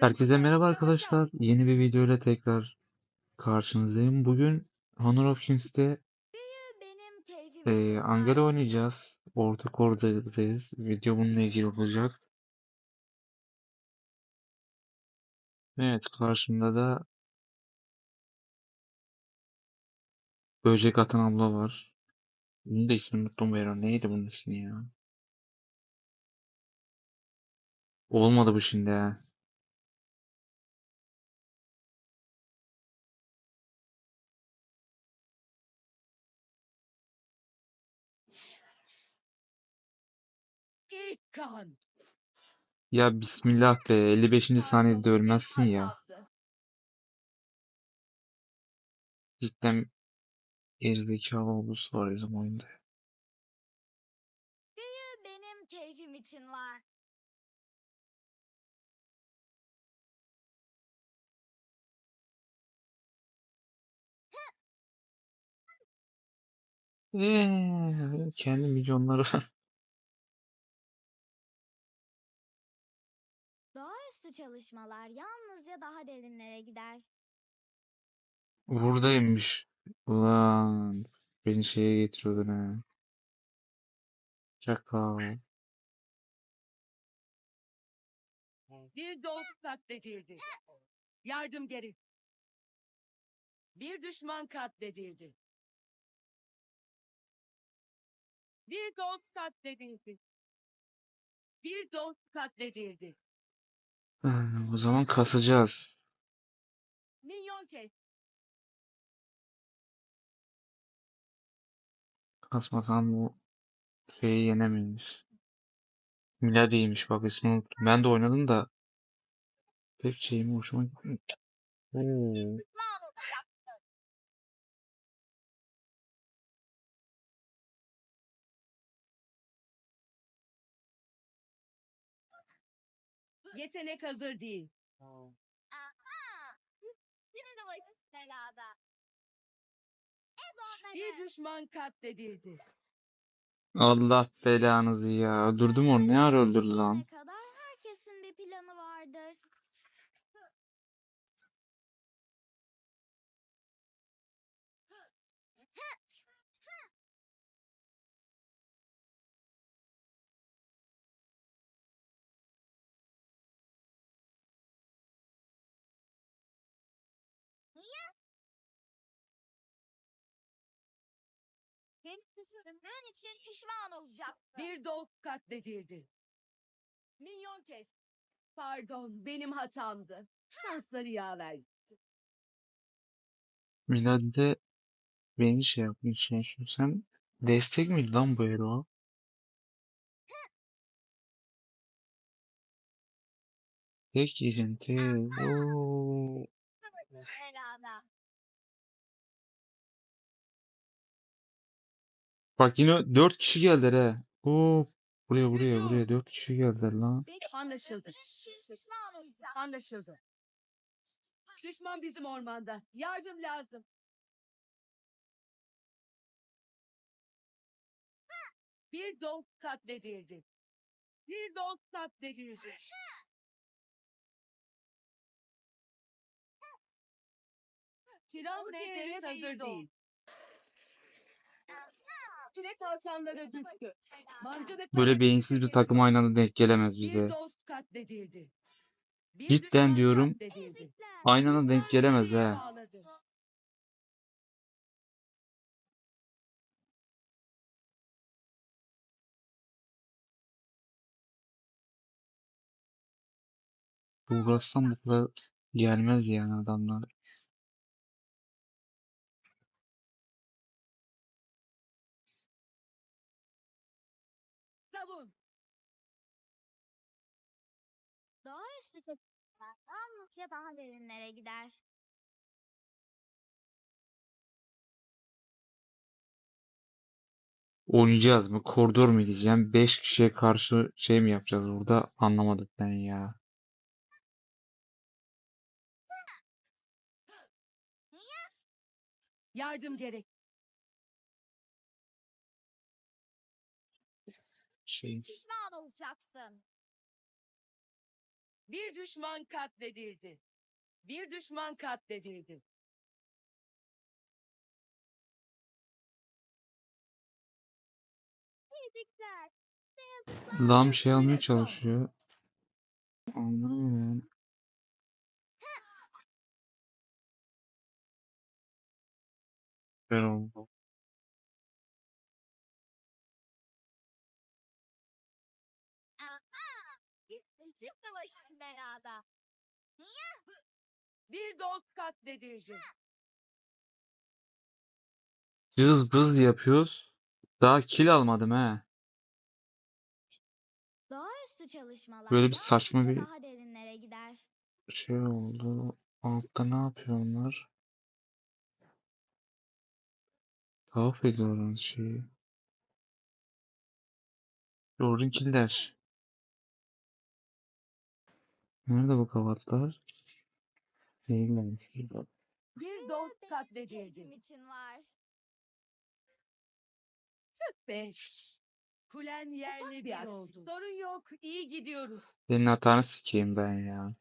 Herkese merhaba arkadaşlar. Yeni bir video ile tekrar karşınızdayım. Bugün Honor of Kings'te için Angela oynayacağız. Orta koridordayız. Video bununla ilgili olacak. Evet karşımda da Böcek Atan abla var. Bunun da ismini unuttum Vero. Neydi bunun ismi ya? Olmadı bu şimdi kan. Ya bismillah be 55. saniyede ölmezsin ya. Cidden gerizekalı var bizim oyunda. Benim keyfim için var. Eee, kendi milyonları Doğaüstü çalışmalar yalnızca daha derinlere gider. Buradaymış. Ulan beni şeye getiriyordun ha. Çakal. Bir dost katledildi. Yardım geri. Bir düşman katledildi. Bir dost katledildi. Bir dost katledildi. Ha, O zaman kasacağız. Milyon kez. Kasmasan bu şeyi yenemeyiz. Miladi'ymiş bak ismini unuttum. Ben de oynadım da pek şeyim hoşuma gitmedi. Oo. Yetenek hazır değil. Aha! Yine de vakit belada. Bir düşman katledildi. Allah belanızı ya. Öldürdüm onu. Ne ara öldürdü lan? kadar herkesin bir planı vardır. Beni düşürdüğün için pişman olacaksın. Bir dost katledildi. Milyon kez. Pardon benim hatamdı. Şansları yaver gitti. Miladi'de beni şey yapmaya çalışıyor. Sen destek miydi lan bu hero? Tek girinti. Oo. Belada. Bak yine 4 kişi geldiler he. Oo. Buraya buraya buraya 4 kişi geldiler lan. Anlaşıldı. Anlaşıldı. Düşman bizim ormanda. Yardım lazım. Bir dost katledildi. Bir dost katledildi. Silah devlet hazır değil. Çilek tavşanları düştü. Böyle beyinsiz bir takım aynı anda denk gelemez Bir bize. dost katledildi. Bir Cidden düşman diyorum, katledildi. Aynı anda denk gelemez he. Bağladı. Uğraşsam bu kadar gelmez yani adamlar. Savun. Doğaüstü çalışmalar yalnızca daha derinlere gider. Oynayacağız mı? Koridor mu diyeceğim? 5 kişiye karşı şey mi yapacağız burada? Anlamadık ben ya. Yardım gerek. Şey, Pişman olacaksın. Bir düşman katledildi. Bir düşman katledildi. Ezikler. Lam şey almaya çalışıyor. Anlamıyorum. Ben oldu. Bir dost katledildi. Cız bız yapıyoruz. Daha kill almadım he. Doğaüstü çalışmalar Böyle bir saçma yalnızca bir- daha derinlere gider. Şey oldu. Altta ne yapıyor onlar? Tavaf ediyorlar şeyi. Jordan killer. Nerede bu kavatlar? Değiller. Bir dost katledildi. keyfim için var. Beş. Kulen yerle bir oldu. Sorun yok. iyi gidiyoruz. Senin hatanı sikeyim ben ya.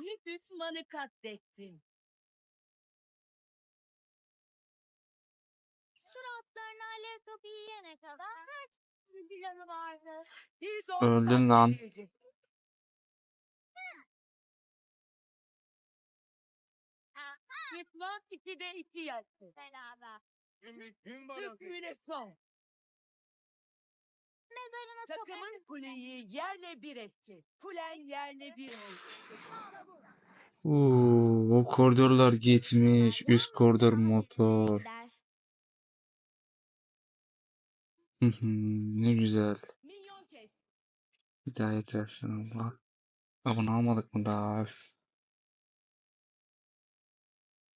Bir düşmanı katlettin. Suratlarına alev topu yiyene kadar bir planı vardı. Bir dost Öldün lan. katledildi. Düşman iki de iki yattı. Belada. Hükmüne son. Mezarına Takımın kuleyi yerle bir etti. Kulen yerle bir oldu. Uuu, o koridorlar gitmiş. Üst koridor motor. Der. Hı hı, ne güzel. Milyon kez. Hidayet versin Allah. Abone almadık mı daha?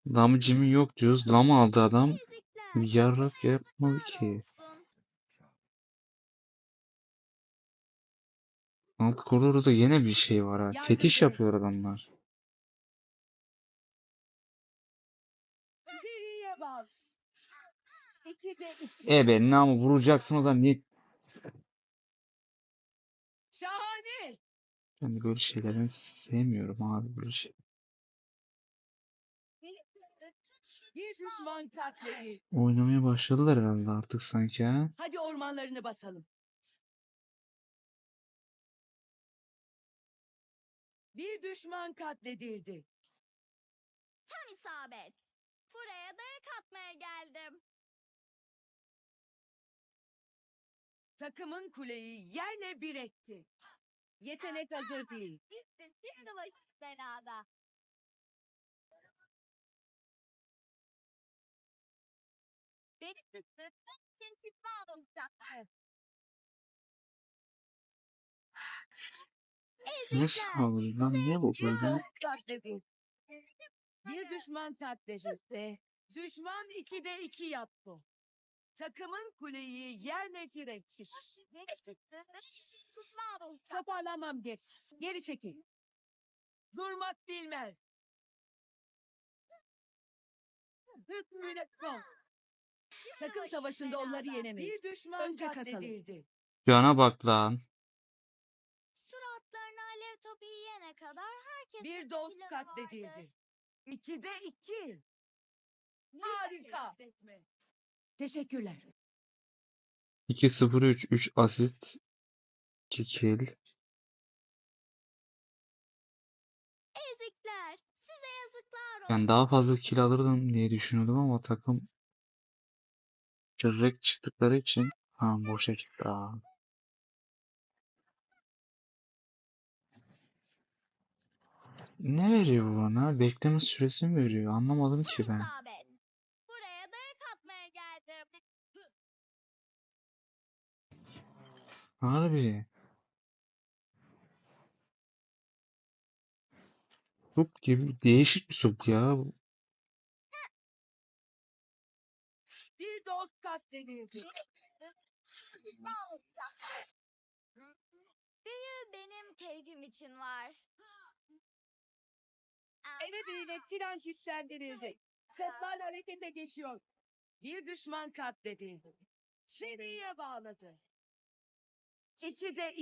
Lamı cimi yok diyoruz. Lam aldı adam. Yarrak yapmadı ki. Alt koridorda yine bir şey var ha. Fetiş yapıyor adamlar. E be namı vuracaksın o zaman niye? Şahane. Ben böyle şeylerden sevmiyorum abi böyle şey. Bir düşman katledildi. Oynamaya başladılar herhalde artık sanki ha. Hadi ormanlarını basalım. Bir düşman katledildi. Tam isabet. Buraya dayak atmaya geldim. Takımın kuleyi yerle bir etti. Yetenek hazır değil. İşsizlik savaşı belada. Beni sıktı. Sen pişman olacaksın. Ne sağlıyor lan niye bu Bir böyle? düşman katledildi. Düşman ikide iki yaptı. Takımın kuleyi yerle olacaksın. Toparlamam geç. Geri çekil. Durmak bilmez. Hükmüne son. Takım savaşında onları yenemeyiz. Bir düşman Önce katledildi. Cana bak lan. Suratlarına alev topu yiyene kadar herkesin Bir dost katledildi. İkide iki. Harika. Teşekkürler. 2-0-3 3 asit 2 kill. Ezikler. Size yazıklar olsun. Ben daha fazla kill alırdım diye düşünüyordum ama takım direkt çıktıkları için ha boşa gitti abi. Ne veriyor bu bana? Bekleme süresi mi veriyor? Anlamadım ki ben. İsabet. Buraya dayak atmaya geldim. Harbi. Sup gibi değişik bir sup ya. Dost katledildi. Büyü benim keyfim için var. Ele ile tren şişlendirildi. Sesler harekete geçiyor. Bir düşman katledildi. Seriye bağladı. İki de.